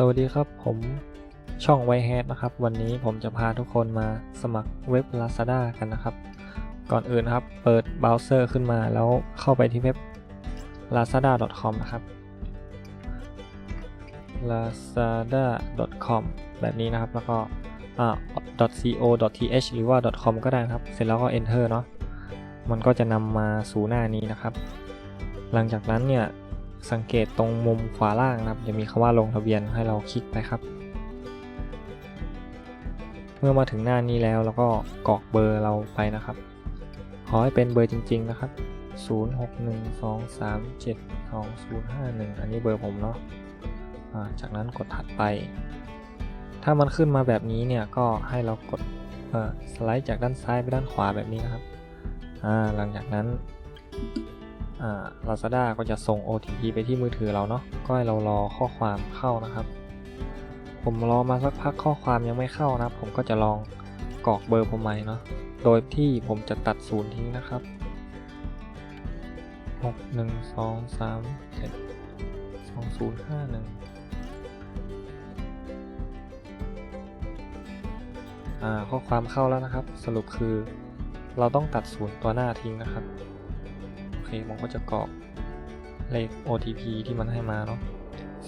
สวัสดีครับผมช่องไวแฮดนะครับ วันนี้ผมจะพาทุกคนมาสมัครเว็บ Lazada กันนะครับ ก่อนอื่นนะครับ เปิดเบราว์เซอร์ขึ้นมาแล้วเข้าไปที่เว็บ lazada.com นะครับ lazada.com แบบนี้นะครับแล้วก็ .co.th หรือว่า .com ก็ได้ครับ เสร็จแล้วก็ enter เนาะมันก็จะนำมาสู่หน้านี้นะครับ หลังจากนั้นเนี่ย สังเกตตรงมุมขวาล่างนะครับ จะมีคำว่าลงทะเบียนให้เราคลิกไปครับ เมื่อมาถึงหน้านี้แล้วเราก็กรอกเบอร์เราไปนะครับ ขอให้เป็นเบอร์จริง ๆ นะครับ 0612372051 อันนี้เบอร์ผมเนาะจากนั้นกดถัดไป ถ้ามันขึ้นมาแบบนี้เนี่ยก็ให้เรากดสไลด์จากด้านซ้ายไปด้านขวาแบบนี้นะครับหลังจากนั้น Lazada ก็จะส่ง OTP ไปที่มือถือเราเนาะก็ให้เรารอข้อความเข้านะครับ ผมรอมาสักพักข้อความยังไม่เข้านะครับผมก็จะลองกรอกเบอร์ผมใหม่เนาะโดยที่ผมจะตัดศูนย์ทิ้งนะครับ 6 1 2 3 7 2 0 5 1อ่าข้อความเข้าแล้วนะครับ สรุปคือเราต้องตัดศูนย์ตัวหน้าทิ้งนะครับ เคผมก็จะกรอกเลข OTP ที่มันให้มาเนาะ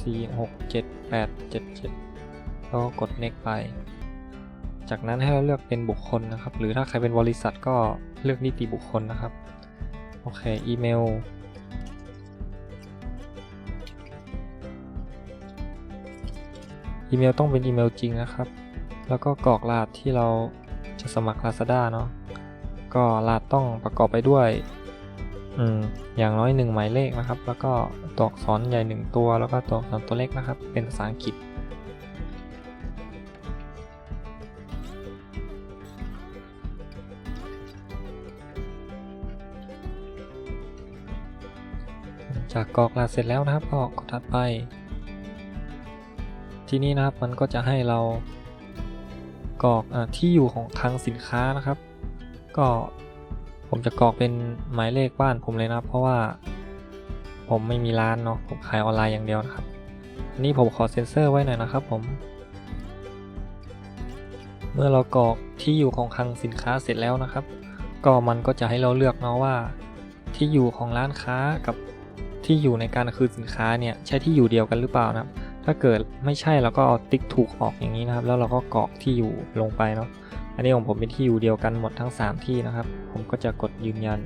4 6 7 8 7 7แล้วก็กด next ไป จากนั้นให้เราเลือกเป็นบุคคลนะครับ หรือถ้าใครเป็นบริษัทก็เลือกนิติบุคคลนะครับ โอเค อีเมล อีเมลต้องเป็นอีเมลจริงนะครับ แล้วก็กรอกรหัสที่เราจะสมัคร Lazada เนาะก็รหัสต้องประกอบไปด้วย อืมอย่างน้อยหนึ่งหมายเลขนะครับ แล้วก็ตัวอักษรใหญ่หนึ่งตัว แล้วก็ตัวอักษรตัวเล็กนะครับ เป็นภาษาอังกฤษ จากกรอกรหัสเสร็จแล้วนะครับก็กดถัดไป ที่นี่นะครับมันก็จะให้เรากรอกอที่อยู่ของคลังสินค้านะครับ ก็ ผมจะกรอกเป็นหมายเลขบ้านผมเลยนะครับ เพราะว่าผมไม่มีร้านเนาะผมขายออนไลน์อย่างเดียวนะครับอันนี้ผมขอเซ็นเซอร์ไว้หน่อยนะครับผม เมื่อเรากรอกที่อยู่ของคลังสินค้าเสร็จแล้วนะครับ ก็มันก็จะให้เราเลือกเนาะว่า ที่อยู่ของร้านค้ากับที่อยู่ในการคืนสินค้าเนี่ยใช่ที่อยู่เดียวกันหรือเปล่านะครับ ถ้าเกิดไม่ใช่เราก็เอาติ๊กถูกออกอย่างนี้นะครับ แล้วเราก็กรอกที่อยู่ลงไปเนาะ อันนี้ของผมเป็นที่อยู่เดียวกันหมดทั้ง 3 ที่นะครับ ผมก็จะกดยืนยัน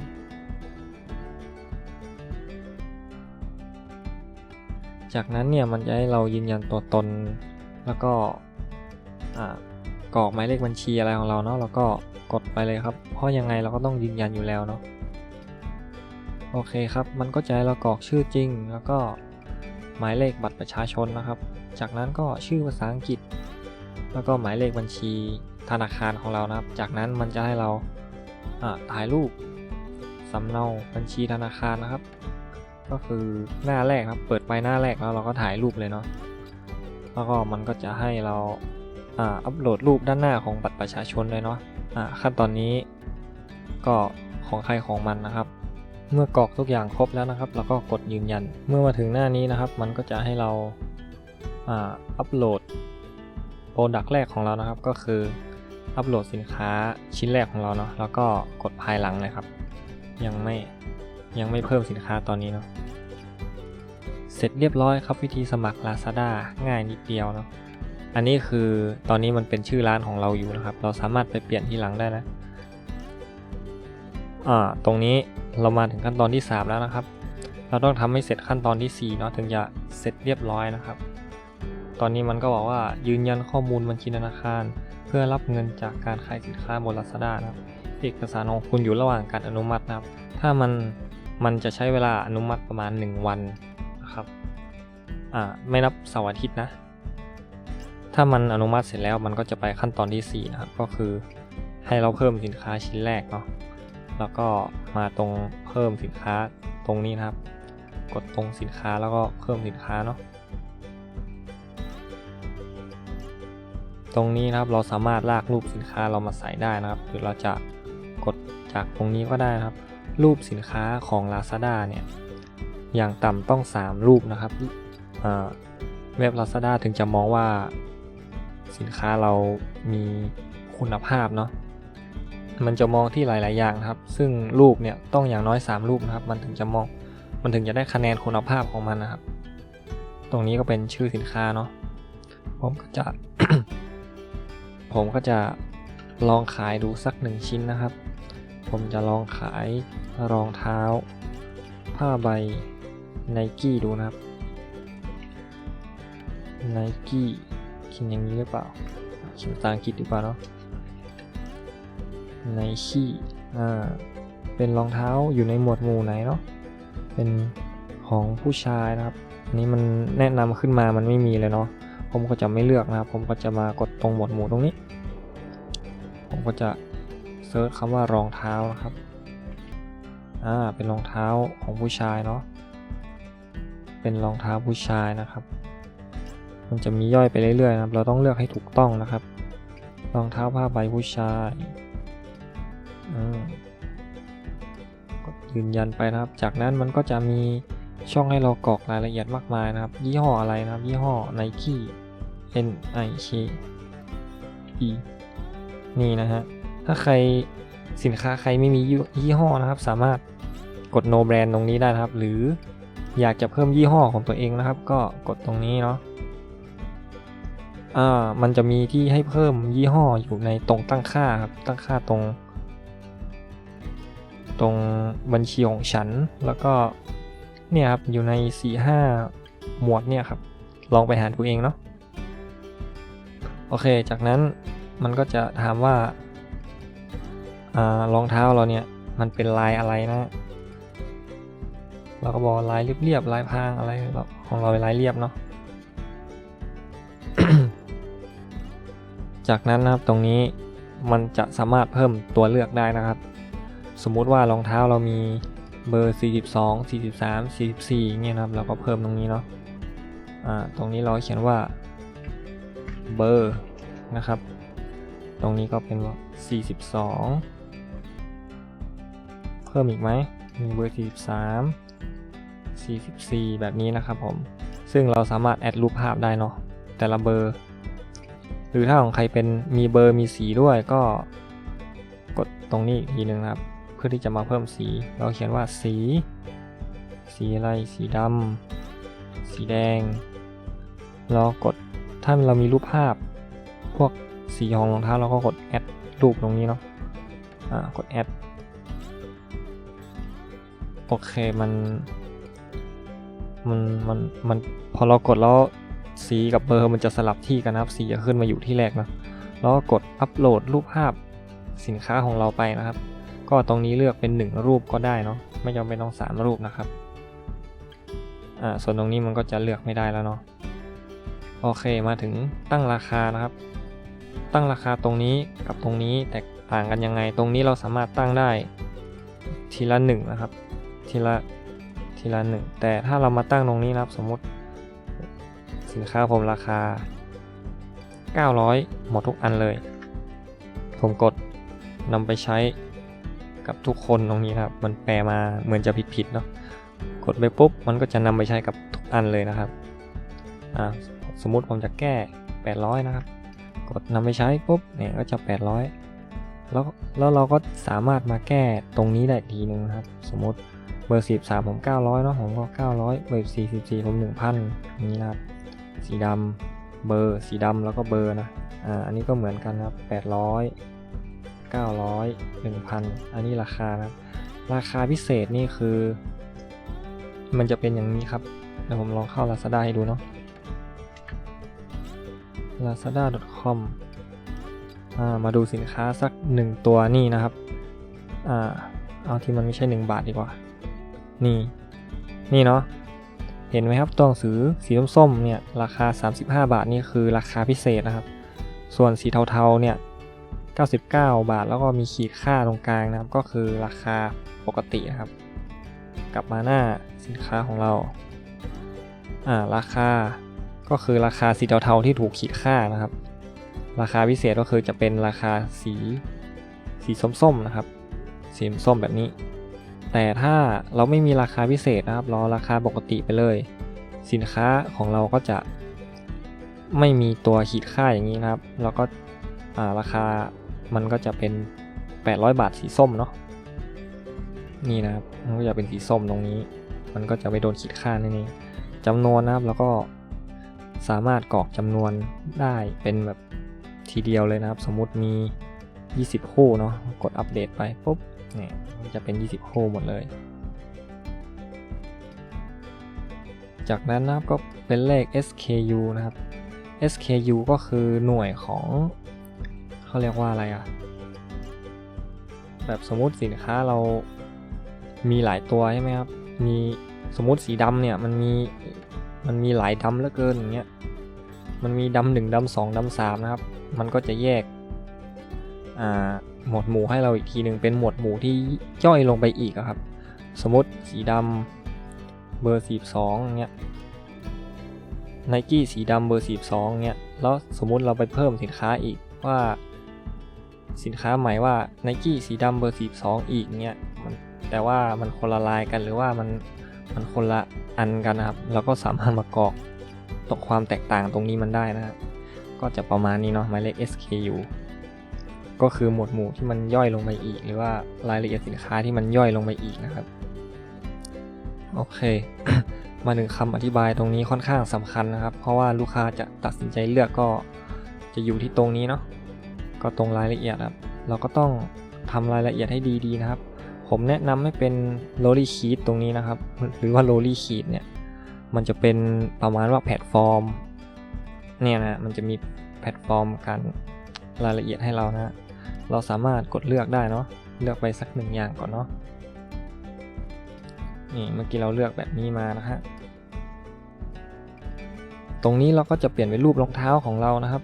จากนั้นเนี่ยมันจะให้เรายืนยันตัวตน แล้วก็กรอกหมายเลขบัญชีอะไรของเราเนาะแล้วก็กดไปเลยครับ เพราะยังไงเราก็ต้องยืนยันอยู่แล้วเนาะโอเคครับ มันก็จะให้เรากรอกชื่อจริง แล้วก็หมายเลขบัตรประชาชนนะครับ จากนั้นก็ชื่อภาษาอังกฤษ แล้วก็หมายเลขบัญชี ธนาคารของเรานะครับ จากนั้นมันจะให้เราถ่ายรูปสำเนาบัญชีธนาคารนะครับ ก็คือหน้าแรกครับ เปิดไปหน้าแรกแล้วเราก็ถ่ายรูปเลยเนาะแล้วก็มันก็จะให้เราอ่าอัปโหลดรูปด้านหน้าของบัตรประชาชนเลยเนาะอ่าขั้นตอนนี้ก็ของใครของมันนะครับ เมื่อกรอกทุกอย่างครบแล้วนะครับ แล้วก็กดยืนยัน เมื่อมาถึงหน้านี้นะครับ มันก็จะให้เราอ่าอัปโหลดโปรดักต์แรกของเรานะครับ ก็คือ อัปโหลดสินค้าชิ้นแรกของเราเนาะแล้วก็กดภายหลังเลยครับ ยังไม่ยังไม่เพิ่มสินค้าตอนนี้เนาะเสร็จเรียบร้อยครับวิธีสมัคร Lazada ง่ายนิดเดียวเนาะอันนี้คือตอนนี้มันเป็นชื่อร้านของเราอยู่นะครับ เราสามารถไปเปลี่ยนที่หลังได้นะอ่าตรงนี้เรามาถึงขั้นตอนที่ 3 แล้วนะครับ เราต้องทำให้เสร็จขั้นตอนที่4เนาะถึงจะเสร็จเรียบร้อยนะครับ ตอนนี้มันก็บอกว่ายืนยันข้อมูลบัญชีธนาคาร พื่อรับเงินจากการขายสินค้าบน Lazada นะครับ เอกสารของคุณอยู่ระหว่างการอนุมัตินะครับ ถ้ามันมันจะใช้เวลาอนุมัติประมาณ 1 วันนะครับอ่าไม่นับเสาร์อาทิตย์นะ ถ้ามันอนุมัติเสร็จแล้วมันก็จะไปขั้นตอนที่ 4 นะครับ ก็คือให้เราเพิ่มสินค้าชิ้นแรกเนาะแล้วก็มาตรงเพิ่มสินค้าตรงนี้นะครับ กดตรงสินค้าแล้วก็เพิ่มสินค้าเนาะ ตรงนี้นะครับเราสามารถลากรูปสินค้าเรามาใส่ได้นะครับ หรือเราจะกดจากตรงนี้ก็ได้นะครับ รูปสินค้าของ Lazada เนี่ยอย่างต่ำต้อง 3 รูปนะครับอ่าเว็บ Lazada ถึงจะมองว่าสินค้าเรามีคุณภาพเนาะมันจะมองที่หลาย ๆ อย่างนะครับ ซึ่งรูปเนี่ยต้องอย่างน้อย 3 รูปนะครับ มันถึงจะมอง มันถึงจะได้คะแนนคุณภาพของมันนะครับ ตรงนี้ก็เป็นชื่อสินค้าเนาะ ผมก็จะ ผมก็จะลองขายดูสักหนึ่งชิ้นนะครับ ผมจะลองขายรองเท้า ผ้าใบไนกี้ดูนะครับไนกี้เขียนอย่างนี้หรือเปล่าเขียนภาษาอังกฤษหรือเปล่าเนาะไนกี้อ่าเป็นรองเท้าอยู่ในหมวดหมู่ไหนเนาะเป็นของผู้ชายนะครับอันนี้มันแนะนำขึ้นมามันไม่มีเลยเนาะ ผมก็จะไม่เลือกนะครับ ผมก็จะมากดตรงหมวดหมู่ตรงนี้ ผมก็จะเซิร์ชคำว่ารองเท้านะครับอ่าเป็นรองเท้าของผู้ชายเนาะเป็นรองเท้าผู้ชายนะครับ มันจะมีย่อยไปเรื่อยๆนะครับ เราต้องเลือกให้ถูกต้องนะครับ รองเท้าผ้าใบผู้ชายอืมกดยืนยันไปนะครับ จากนั้นมันก็จะมีช่องให้เรากรอกรายละเอียดมากมายนะครับ ยี่ห้ออะไรนะครับ ยี่ห้อ Nike N I K E นี่นะฮะ ถ้าใครสินค้าใครไม่มียี่ห้อนะครับ สามารถกด no brand ตรงนี้ได้นะครับ หรืออยากจะเพิ่มยี่ห้อของตัวเองนะครับ ก็กดตรงนี้เนาะอ่ามันจะมีที่ให้เพิ่มยี่ห้ออยู่ในตรงตั้งค่าครับ ตั้งค่าตรง ตรงบัญชีของฉัน แล้วก็เนี่ยครับอยู่ใน 4-5 หมวดเนี่ยครับ ลองไปหาดูเองเนาะ อเค จากนั้นมันก็จะถามว่ารองเท้าเราเนี่ยมันเป็นลายอะไรนะ เราก็บอกลายเรียบๆลายพรางอะไรของเราเป็นลายเรียบเนาะจากนั้นนะครับตรงนี้มันจะสามารถเพิ่มตัวเลือกได้นะครับ สมมุติว่ารองเท้าเรามีเบอร์ 42 43 44เงี้ยนะครับ เราก็เพิ่มตรงนี้เนาะอ่าตรงนี้เราเขียนว่า เบอร์นะครับ ตรงนี้ก็เป็น 42 เพิ่มอีกไหมมีเบอร์ 43 44 แบบนี้นะครับผม ซึ่งเราสามารถแอดรูปภาพได้เนาะแต่ละเบอร์ หรือถ้าของใครเป็นมีเบอร์มีสีด้วยก็กดตรงนี้อีกทีนึงครับ เพื่อที่จะมาเพิ่มสี เราเขียนว่าสี สีอะไร สีดำสีแดง เรากด ถ้าเรามีรูปภาพ พวกสีของรองเท้าเราก็กดแอดรูปตรงนี้เนาะอ่ากดแอดโอเคมันมันมันมันพอเรากดแล้วสีกับเบอร์มันจะสลับที่กันนะครับ สีจะขึ้นมาอยู่ที่แรกนะแล้วก็กดอัปโหลดรูปภาพสินค้าของเราไปนะครับ ก็ตรงนี้เลือกเป็น 1 รูปก็ได้เนาะไม่จำเป็นต้อง3รูปนะครับอ่าส่วนตรงนี้มันก็จะเลือกไม่ได้แล้วเนาะ โอเคมาถึงตั้งราคานะครับ ตั้งราคาตรงนี้กับตรงนี้แตกต่างกันยังไง ตรงนี้เราสามารถตั้งได้ ทีละหนึ่งนะครับ ทีละทีละหนึ่งแต่ถ้าเรามาตั้งตรงนี้นะครับ สมมติ สินค้าผมราคา 900 หมดทุกอันเลย ผมกดนำไปใช้กับทุกคนตรงนี้ครับ มันแปลมาเหมือนจะผิดๆเนาะกดไปปุ๊บมันก็จะนำไปใช้กับทุกอันเลยนะครับอ่า สมมุติผมจะแก้ 800 นะครับ กดนำไปใช้ปุ๊บเนี่ยก็จะ 800 แล้วแล้วเราก็สามารถมาแก้ตรงนี้ได้อีกทีนึงนะครับ สมมติเบอร์ 13 ผม 900เนาะผมก็ 900 เบอร์44 ผม 1,000อย่งนี้นะครับ สีดำเบอร์สีดำแล้วก็เบอร์นะอ่าอันนี้ก็เหมือนกันนะครับ800 900 1,000 อันนี้ราคานะครับราคาพิเศษนี่คือ มันจะเป็นอย่างนี้ครับเดี๋ยวผมลองเข้า Lazada ให้ดูเนาะ lazada.com อ่ามาดูสินค้าสักหนึ่งตัวนี่นะครับอเอาที่มันไม่ใช่ 1 บาทดีกว่า นี่ นี่เนาะ เห็นไหมครับตัวหนังสือสีส้มๆเนี่ยราคา 35 บาทนี่คือราคาพิเศษนะครับ ส่วนสีเทาๆเนี่ย 99 บาทแล้วก็มีขีดค่าตรงกลางนะครับ ก็คือราคาปกตินะครับ กลับมาหน้าสินค้าของเรา อ่า ราคา ก็คือราคาสีเทาๆที่ถูกขีดค่านะครับ ราคาพิเศษก็คือจะเป็นราคาสีสีส้มๆนะครับ สีส้มแบบนี้ แต่ถ้าเราไม่มีราคาพิเศษนะครับเราราคาปกติไปเลย สินค้าของเราก็จะไม่มีตัวขีดค่าอย่างนี้นะครับ แล้วก็ราคามันก็จะเป็น 800 บาทสีส้มเนาะนี่นะครับมันก็จะเป็นสีส้มตรงนี้ มันก็จะไม่โดนขีดค่านั่นเองจำนวนนะครับแล้วก็ สามารถกรอกจำนวนได้เป็นแบบทีเดียวเลยนะครับ สมมุติมี 20 คู่เนาะกดอัปเดตไปปุ๊บเนี่ยมันจะเป็น 20 คู่หมดเลย จากนั้นนะครับก็เป็นเลข SKU นะครับ SKU ก็คือหน่วยของเขาเรียกว่าอะไรอะแบบสมมุติสินค้าเรามีหลายตัวใช่ไหมครับ มีสมมุติสีดำเนี่ยมันมี มันมีหลายดำเหลือเกินอย่างเงี้ย มันมีดำหนึ่งดำสองดำสามนะครับ มันก็จะแยก อ่า หมวดหมู่ให้เราอีกทีหนึ่งเป็นหมวดหมู่ที่ย่อยลงไปอีกครับ สมมติสีดำเบอร์42อย่างเงี้ยไนกี้สีดำเบอร์42เงี้ย แล้วสมมติเราไปเพิ่มสินค้าอีกว่า สินค้าใหม่ว่าไนกี้สีดำเบอร์42อีกเงี้ย มันแต่ว่ามันคนละลายกันหรือว่ามัน มันคนละอันกันนะครับเราก็สามารถมากรอกตกความแตกต่างตรงนี้มันได้นะครับ ก็จะประมาณนี้เนาะหมายเลข SKU ก็คือหมวดหมู่ที่มันย่อยลงไปอีก หรือว่ารายละเอียดสินค้าที่มันย่อยลงไปอีกนะครับ โอเค มาถึงคำอธิบายตรงนี้ค่อนข้างสำคัญนะครับ เพราะว่าลูกค้าจะตัดสินใจเลือกก็จะอยู่ที่ตรงนี้เนาะก็ตรงรายละเอียดครับ เราก็ต้องทำรายละเอียดให้ดีๆนะครับ ผมแนะนำให้เป็น l o l y sheet ตรงนี้นะครับ หรือว่า l o l y sheet เนี่ยมันจะเป็นประมาณว่าแพลตฟอร์มเนี่ยนะมันจะมีแพลตฟอร์มการรายละเอียดให้เรานะเราสามารถกดเลือกได้เนาะเลือกไปสักหนึ่งอย่างก่อนเนาะนี่เมื่อกี้เราเลือกแบบนี้มานะฮะตรงนี้เราก็จะเปลี่ยนเป็นรูปรองเท้าของเรานะครับ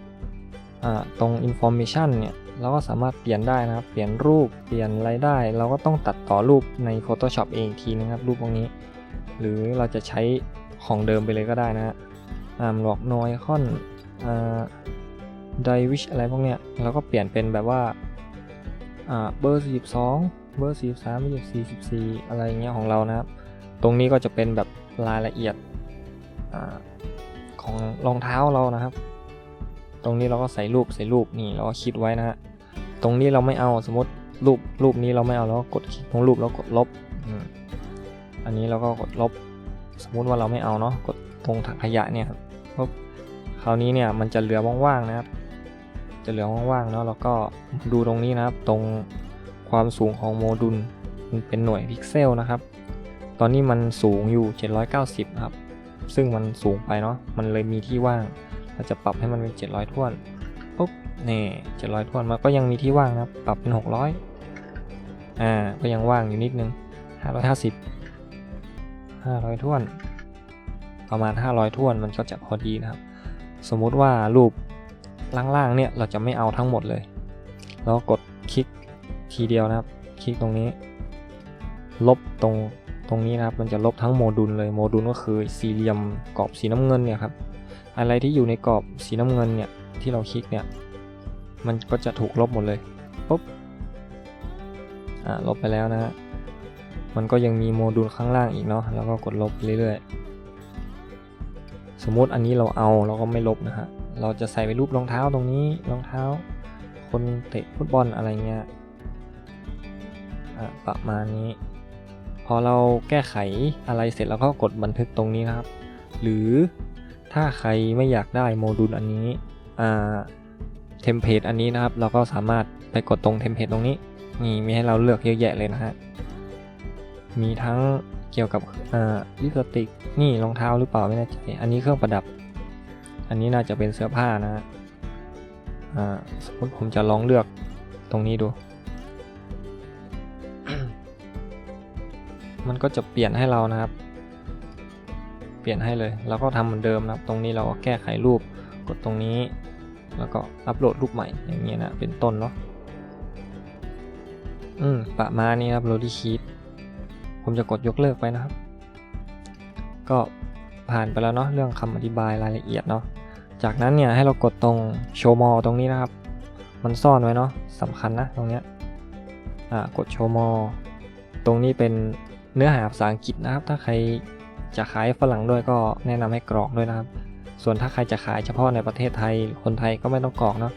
ตรง information เนี่ย เราก็สามารถเปลี่ยนได้นะครับ เปลี่ยนรูป เปลี่ยนอะไรได้ เราก็ต้องตัดต่อรูปใน Photoshop เองทีนะครับ รูปพวกนี้ หรือเราจะใช้ของเดิมไปเลยก็ได้นะฮะอ่าหลอกนอยคอนอ่าไดวิชอะไรพวกเนี้ย เราก็เปลี่ยนเป็นแบบว่าอ่าเบอร์42เบอร์43 24 14อะไรเงี้ยของเรานะครับ ตรงนี้ก็จะเป็นแบบรายละเอียดอ่าของรองเท้าเรานะครับ ตรงนี้เราก็ใส่รูปใส่รูปนี่เราก็คิดไว้นะฮะ ตรงนี้เราไม่เอาสมมติรูปรูปนี้เราไม่เอาเราก็กดคลิกตรงรูปแล้วกดลบอันนี้เราก็กดลบ สมมุติว่าเราไม่เอาเนาะกดตรงถังขยะเนี่ยครับปุ๊บคราวนี้เนี่ยมันจะเหลือว่างๆนะครับ จะเหลือว่างๆเนาะแล้วก็ดูตรงนี้นะครับ ตรงความสูงของโมดูลมันเป็นหน่วยพิกเซลนะครับ ตอนนี้มันสูงอยู่ 790 ครับ ซึ่งมันสูงไปเนาะมันเลยมีที่ว่างเราจะปรับให้มันเป็น 700ท้วน เนี่700ท้วนมันก็ยังมีที่ว่างนะครับปรับเป็น600อ่าก็ยังว่างอยู่นิดนึง550 500ท้วนประมาณ500ท้วนมันก็จะพอดีนะครับ สมมุติว่ารูปล่างๆเนี่ยเราจะไม่เอาทั้งหมดเลย แล้วกดคลิกทีเดียวนะครับ คลิกตรงนี้ ลบตรงตรงนี้นะครับ มันจะลบทั้งโมดูลเลย โมดูลก็คือสี่เหลี่ยมกรอบสีน้ำเงินเนี่ยครับ อะไรที่อยู่ในกรอบสีน้ำเงินเนี่ยที่เราคลิกเนี่ย มันก็จะถูกลบหมดเลยปุ๊บอ่าลบไปแล้วนะฮะมันก็ยังมีโมดูลข้างล่างอีกเนาะแล้วก็กดลบเรื่อยๆ สมมุติอันนี้เราเอาเราก็ไม่ลบนะฮะเราจะใส่ไปรูปรองเท้าตรงนี้รองเท้า คนเตะฟุตบอลอะไรเงี้ยอ่าประมาณนี้ พอเราแก้ไขอะไรเสร็จแล้วก็กดบันทึกตรงนี้นะครับ หรือถ้าใครไม่อยากได้โมดูลอันนี้อ่า เทมเพลตอันนี้นะครับ เราก็สามารถไปกดตรงเทมเพลตตรงนี้ นี่มีให้เราเลือกเยอะแยะเลยนะฮะ มีทั้งเกี่ยวกับลิปสติก นี่รองเท้าหรือเปล่าไม่แน่ใจ อันนี้เครื่องประดับ อันนี้น่าจะเป็นเสื้อผ้านะฮะสมมติผมจะลองเลือกตรงนี้ดู มันก็จะเปลี่ยนให้เรานะครับ เปลี่ยนให้เลยแล้วก็ทำเหมือนเดิมนะครับ ตรงนี้เราก็แก้ไขรูป กดตรงนี้ แล้วก็อัปโหลดรูปใหม่อย่างเงี้ยนะเป็นต้นเนาะอืมประมาณนี้ครับโรดี้ชีตผมจะกดยกเลิกไปนะครับ ก็ผ่านไปแล้วเนาะเรื่องคำอธิบายรายละเอียดเนาะจากนั้นเนี่ยให้เรากดตรงโชว์มอตรงนี้นะครับ มันซ่อนไว้เนาะสำคัญนะตรงเนี้ยอ่ากดโชว์มอตรงนี้เป็นเนื้อหาภาษาอังกฤษนะครับ ถ้าใครจะขายฝรั่งด้วยก็แนะนำให้กรอกด้วยนะครับ ส่วนถ้าใครจะขายเฉพาะในประเทศไทย คนไทยก็ไม่ต้องกรอกเนาะ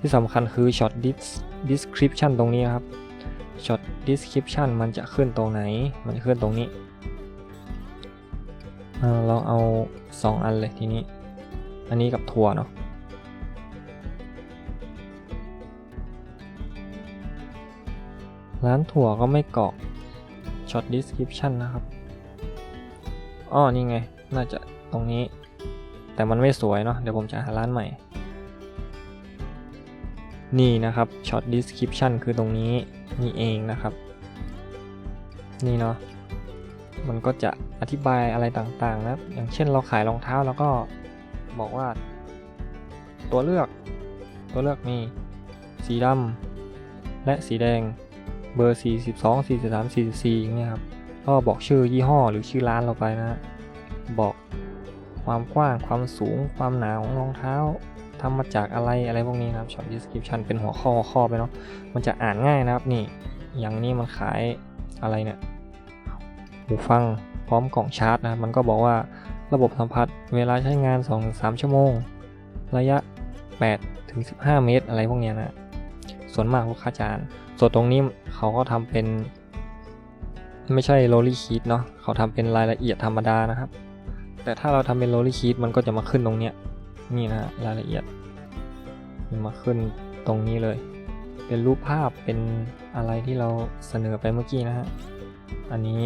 ที่สำคัญคือ short dis- description ตรงนี้ครับ short description มันจะขึ้นตรงไหน มันจะขึ้นตรงนี้เอ่อเราเอา 2 อันเลยทีนี้ อันนี้กับถั่วเนาะร้านถั่วก็ไม่กรอก short description นะครับ อ้อ นี่ไง น่าจะตรงนี้ แต่มันไม่สวยเนาะเดี๋ยวผมจะหาร้านใหม่ นี่นะครับ short description คือตรงนี้นี่เองนะครับ นี่เนาะมันก็จะอธิบายอะไรต่างๆนะอย่างเช่นเราขายรองเท้าแล้วก็บอกว่า ตัวเลือกตัวเลือกมีสีดำและสีแดงเบอร์ 42 43 44อย่างเงี้ยครับก็บอกชื่อยี่ห้อหรือชื่อร้านเราไปนะ บอก ความกว้าง ความสูง ความหนาของรองเท้าทำมาจากอะไรอะไรพวกนี้นะครับ short description เป็นหัวข้อข้อไปเนาะมันจะอ่านง่ายนะครับนี่ อย่างนี้มันขายอะไรเนี่ยหูฟังพร้อมกล่องชาร์จนะครับมันก็บอกว่าระบบสัมผัสเวลาใช้งาน 2-3 ชั่วโมง ระยะ 8-15 เมตร อะไรพวกนี้นะ ส่วนมากลูกค้าจานส่วนตรงนี้เขาก็ทำเป็น ไม่ใช่โรลลี่คี t เนาะเขาทำเป็นรายละเอียดธรรมดานะครับ แต่ถ้าเราทำเป็นโรลลี่คี t มันก็จะมาขึ้นตรงเนี้ยนี่นะรายละเอียดมันมาขึ้นตรงนี้เลย เป็นรูปภาพเป็นอะไรที่เราเสนอไปเมื่อกี้นะฮะอันนี้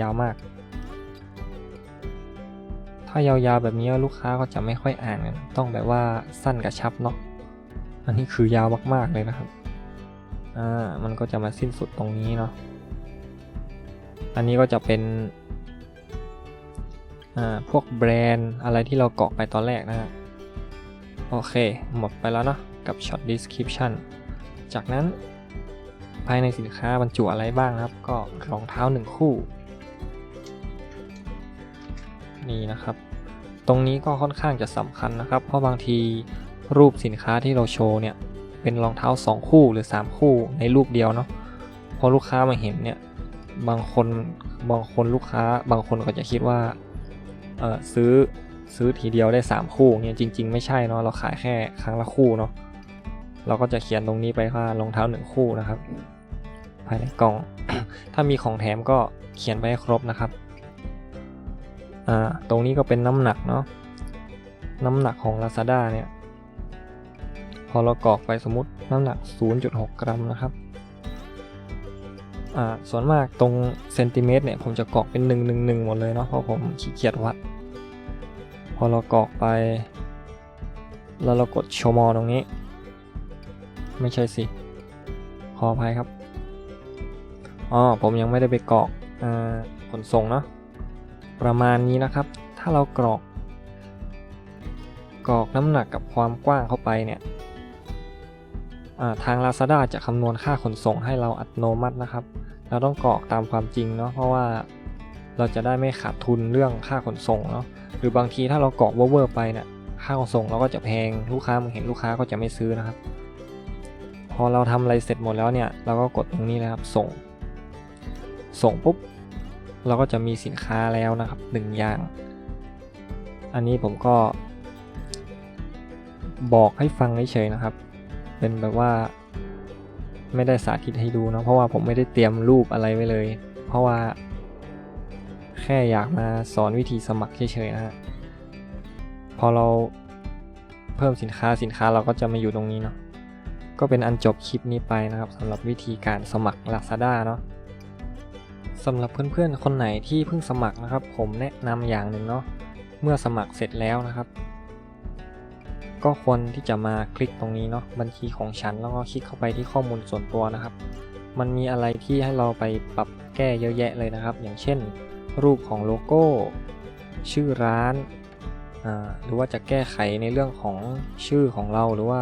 ยาวมาก ถ้ายาวๆแบบนี้ลูกค้าก็จะไม่ค่อยอ่านกันต้องแบบว่าสั้นกระชับเนาะอันนี้คือยาวมากๆเลยนะครับอ่ามันก็จะมาสิ้นสุดตรงนี้เนาะอันนี้ก็จะเป็น พวกแบรนด์อะไรที่เราเกรอกไปตอนแรกนะฮะโอเค หมดไปแล้วเนาะกับ short description จากนั้นภายในสินค้าบรรจุอะไรบ้างนะครับ ก็รองเท้าหนึ่งคู่ นี่นะครับ ตรงนี้ก็ค่อนข้างจะสำคัญนะครับ เพราะบางทีรูปสินค้าที่เราโชว์เนี่ย เป็นรองเท้า 2 คู่หรือ 3 คู่ในรูปเดียวเนาะพอลูกค้ามาเห็นเนี่ย บางคนบางคนลูกค้าบางคนก็จะคิดว่า เออซื้อซื้อทีเดียวได้ 3 คู่เนี่ยจริง ๆ ไม่ใช่เนาะเราขายแค่ครั้งละคู่เนาะเราก็จะเขียนตรงนี้ไปว่ารองเท้า 1 คู่นะครับ ภายในกล่อง ถ้ามีของแถมก็เขียนไปให้ครบนะครับอ่าตรงนี้ก็เป็นน้ำหนักเนาะน้ำหนักของ Lazada เนี่ยพอเรากรอกไปสมมติน้ำหนัก 0.6 กรัมนะครับ อ่า ส่วนมากตรงเซนติเมตรเนี่ย ผมจะกรอกเป็น 111 หมดเลยเนาะ เพราะผมขี้เกียจวัด พอเรากรอกไป แล้วเรากดโชว์มอตรงนี้ ไม่ใช่สิ ขออภัยครับ อ๋อ ผมยังไม่ได้ไปกรอกขนส่งเนาะ ประมาณนี้นะครับ ถ้าเรากรอก กรอกน้ำหนักกับความกว้างเข้าไปเนี่ยทาง Lazada จะคำนวณค่าขนส่งให้เราอัตโนมัตินะครับ เราต้องกรอกตามความจริงเนาะ เพราะว่าเราจะได้ไม่ขาดทุนเรื่องค่าขนส่งเนาะ หรือบางทีถ้าเราเกรอกเวอร์ไปเนี่ยค่าขนส่งเราก็จะแพงลูกค้ามาเห็นลูกค้าก็จะไม่ซื้อนะครับ พอเราทำอะไรเสร็จหมดแล้วเนี่ย เราก็กดตรงนี้นะครับส่ง ส่งปุ๊บ เราก็จะมีสินค้าแล้วนะครับหนึ่งอย่าง อันนี้ผมก็ บอกให้ฟังเฉยๆนะครับ เป็นแบบว่าไม่ได้สาธิตให้ดูนะเพราะว่าผมไม่ได้เตรียมรูปอะไรไว้เลย เพราะว่า ค่อยากมาสอนวิธีสมัครเฉยๆนะฮะ พอเราเพิ่มสินค้าสินค้าเราก็จะมาอยู่ตรงนี้เนาะ ก็เป็นอันจบคลิปนี้ไปนะครับสำหรับวิธีการสมัคร Lazada เนาะสำหรับเพื่อนๆ คนไหนที่เพิ่งสมัครนะครับ ผมแนะนำอย่างหนึ่งเนาะ เมื่อสมัครเสร็จแล้วนะครับ ก็ควรที่จะมาคลิกตรงนี้เนาะบัญชีของฉันแล้วก็คลิกเข้าไปที่ข้อมูลส่วนตัวนะครับ มันมีอะไรที่ให้เราไปปรับแก้เยอะแยะเลยนะครับ อย่างเช่น รูปของโลโก้ ชื่อร้านหรือว่าจะแก้ไขในเรื่องของชื่อของเราหรือว่า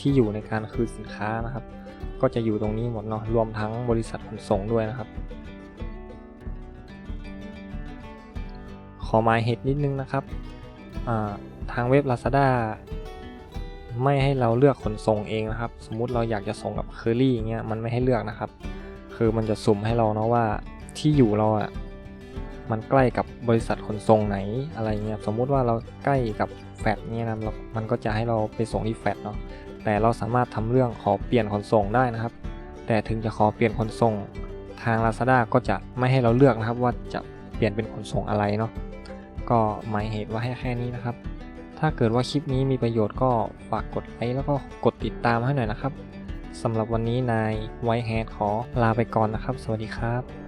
ที่อยู่ในการคืนสินค้านะครับ ก็จะอยู่ตรงนี้หมดเนาะรวมทั้งบริษัทขนส่งด้วยนะครับขอหมายเหตุนิดนึงนะครับทางเว็บ Lazada ไม่ให้เราเลือกขนส่งเองนะครับ สมมุติเราอยากจะส่งกับ c u r r y อย่างเงี้ยมันไม่ให้เลือกนะครับ คือมันจะสุ่มให้เราเนาะว่าที่อยู่เราอะ มันใกล้กับบริษัทขนส่งไหนอะไรเงี้ยสมมุติว่าเราใกล้กับแฟดเนี่ยนะเรามันก็จะให้เราไปส่งที่แฟดเนาะแต่เราสามารถทำเรื่องขอเปลี่ยนขนส่งได้นะครับ แต่ถึงจะขอเปลี่ยนขนส่ง ทาง Lazada ก็จะไม่ให้เราเลือกนะครับ ว่าจะเปลี่ยนเป็นขนส่งอะไรเนาะก็หมายเหตุว่าให้แค่นี้นะครับ ถ้าเกิดว่าคลิปนี้มีประโยชน์ก็ฝากกดไลค์แล้วก็กดติดตามให้หน่อยนะครับสำหรับวันนี้นายไวแฮดขอลาไปก่อนนะครับ สวัสดีครับ